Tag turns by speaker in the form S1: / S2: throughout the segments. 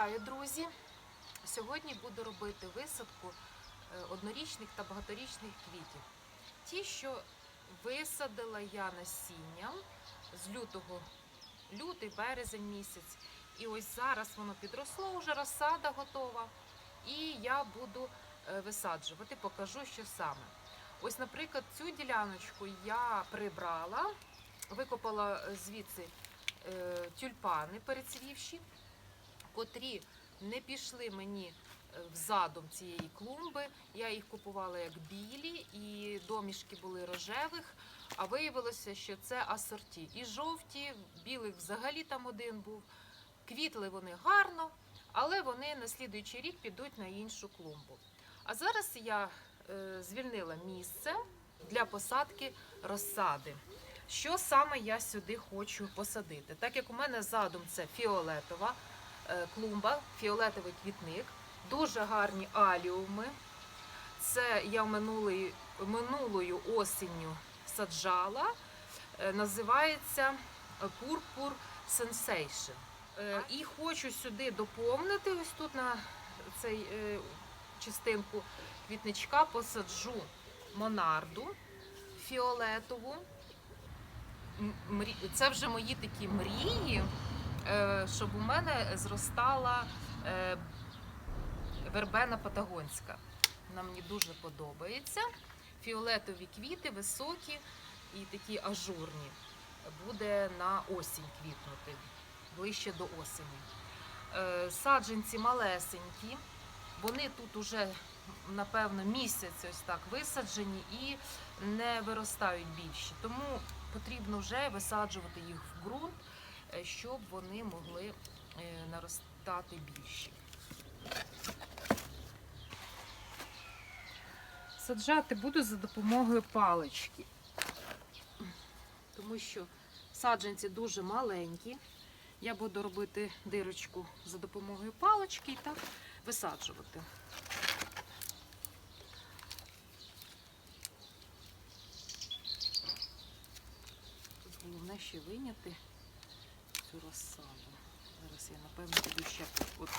S1: Вітаю, друзі! Сьогодні буду робити висадку е, однорічних та багаторічних квітів. Ті, що висадила я насінням з лютого, лютий, березень місяць. І ось зараз воно підросло, вже розсада готова. І я буду е, висаджувати, покажу, що саме. Ось, наприклад, цю діляночку я прибрала, викопала е, звідси тюльпани перецвівші, котрі не пішли мені е, в задум цієї клумби. Я їх купувала як білі, і домішки були рожевих. А виявилося, що це асорті. І жовті, білих взагалі там один був. Квітли вони гарно, але вони на слідуючий рік підуть на іншу клумбу. А зараз я е, звільнила місце для посадки розсади. Що саме я сюди хочу посадити? Так як у мене задум це фіолетова клумба, фіолетовий квітник, дуже гарні аліуми. Це я минулої, минулою осінню саджала. Е, Називається Sensation. Е, І хочу сюди доповнити ось тут на цей е, частинку квітничка посаджу монарду фіолетову. Це вже мої такі мрії, е, щоб у мене зростала е, вербена патагонська. Вона мені дуже подобається. Фіолетові квіти високі і такі ажурні. Буде на осінь квітнути, ближче до осені. Е, Саджанці малесенькі, вони тут уже, напевно, місяць ось так висаджені і не виростають більші. Тому потрібно вже висаджувати їх в ґрунт, е, щоб вони могли е, наростати більші. Саджати буду за допомогою палички, тому що саджанці дуже маленькі. Я буду робити дирочку за допомогою палички і так висаджувати. Тут головне ще виняти цю розсаду. Зараз я напевно буду ще от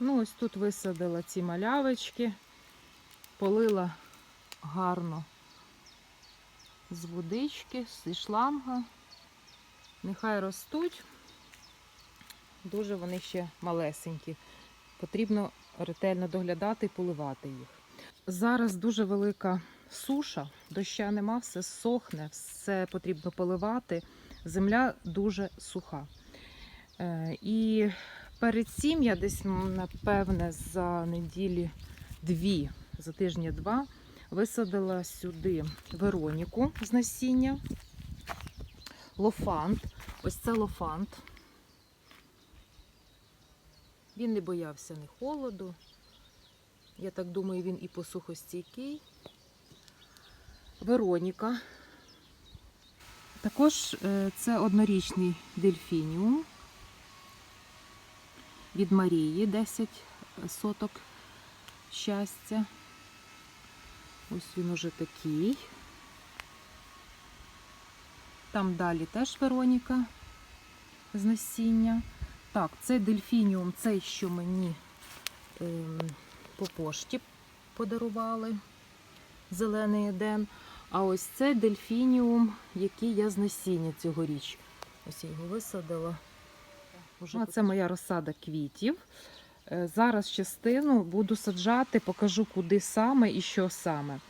S1: Ну, ось тут висадила ці малявочки, полила гарно з водички, зі шланга. Нехай ростуть. Дуже вони ще малесенькі. Потрібно ретельно доглядати і поливати їх. Зараз дуже велика суша, доща нема, все сохне, все потрібно поливати. Земля дуже суха. Е, І Перед цим я десь, напевне, за неділі дві, за тижні два, висадила сюди Вероніку з насіння, лофант. Ось це лофант. Він не боявся ні холоду. Я так думаю, він і посухостійкий. Вероніка. Також е, це однорічний дельфініум від Марії 10 соток щастя. Ось він уже такий. Там далі теж Вероніка з насіння. Так, це дельфініум, цей, що мені ем, по пошті подарували. Зелений еден. А ось це дельфініум, який я з насіння цьогоріч. Ось я його висадила. Уже це моя розсада квітів. Е, Зараз частину буду саджати, покажу, куди саме і що саме.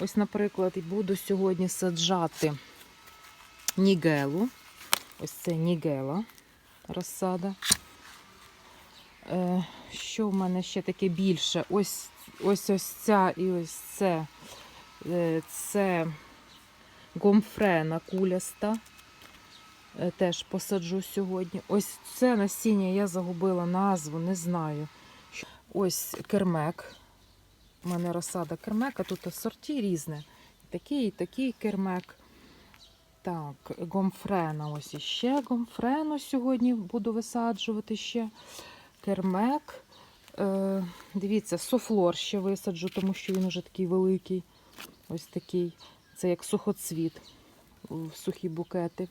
S1: Ось, наприклад, буду сьогодні саджати нігелу. Ось це нігела розсада. Е, Що в мене ще таке більше? Ось ось ось ця і ось це. Е, Це гомфрена куляста. Е, Теж посаджу сьогодні. Ось це насіння я загубила назву, не знаю. Ось кермек. У мене розсада кермека, тут сорті різне. Такий і такий кермек. Так, гомфрена. Ось іще гомфрену сьогодні буду висаджувати ще. Кермек. Е, дивіться, софлор ще висаджу, тому що він уже такий великий. Ось такий. Це як сухоцвіт в сухі букети.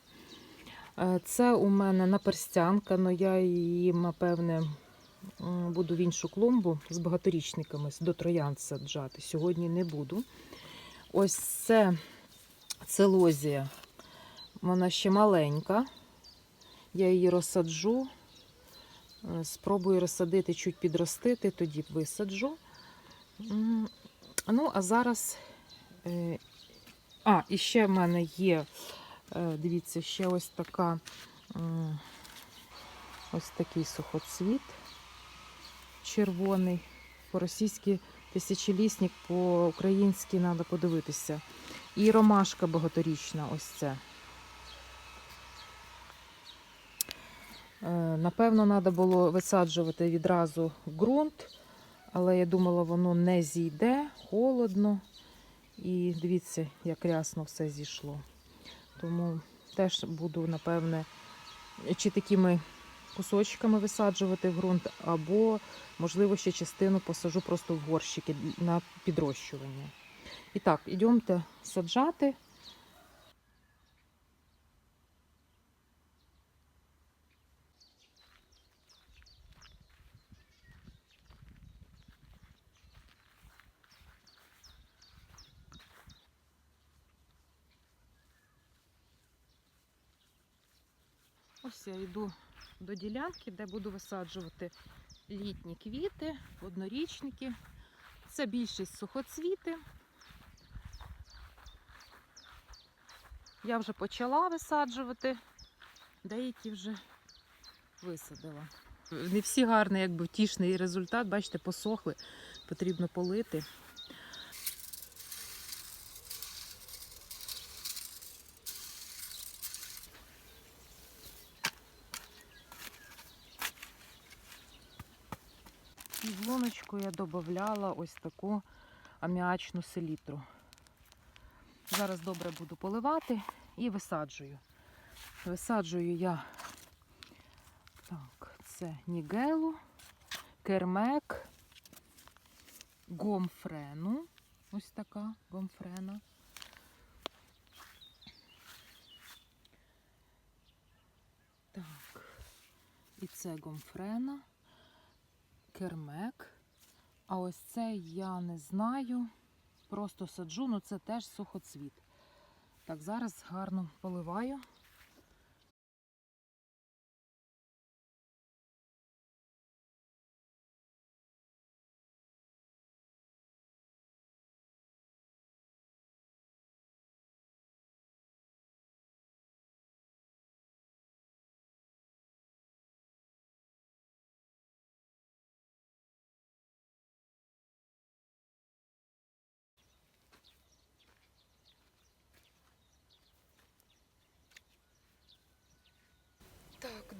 S1: Е, Це у мене наперстянка, але я її, напевне, буду в іншу клумбу з багаторічниками до троян саджати. Сьогодні не буду. Ось це целозія. Вона ще маленька. Я її розсаджу. Е, Спробую розсадити, чуть підростити, тоді висаджу. Ну, а зараз. е, А, і ще в мене є, дивіться, ще ось така, ось такий сухоцвіт червоний. По-російськи тисячолісник, по-українськи треба подивитися. І ромашка багаторічна, ось це. Е, Напевно, треба було висаджувати відразу ґрунт, але я думала, воно не зійде, холодно. І дивіться, як рясно все зійшло. Тому теж буду, напевне, чи такими кусочками висаджувати в ґрунт, або, можливо, ще частину посажу просто в горщики на підрощування. І так, йдемте саджати. Ось я йду до ділянки, де буду висаджувати літні квіти, однорічники. Це більшість сухоцвіти. Я вже почала висаджувати, деякі вже висадила. Не всі гарний, якби втішний результат, бачите, посохли, потрібно полити. Луночку я додавала ось таку аміачну селітру. Зараз добре буду поливати і висаджую. Висаджую я так, це нігелу, кермек, гомфрену. Ось така гомфрена. Так, і це гомфрена кермек. А ось це я не знаю. Просто саджу, ну це теж сухоцвіт. Так, зараз гарно поливаю.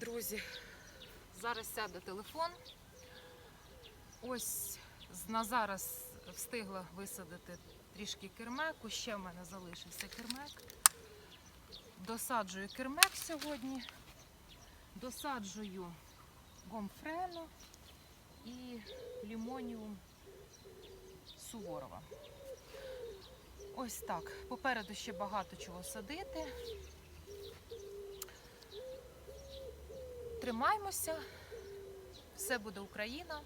S1: Друзі, зараз сяде телефон. Ось на зараз встигла висадити трішки кермеку. Ще в мене залишився кермек. Досаджую кермек сьогодні. Досаджую гомфрену і лімоніум Суворова. Ось так. Попереду ще багато чого садити. Тримаймося, все буде Україна,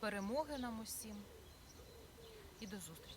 S1: перемоги нам усім. І до зустрічі.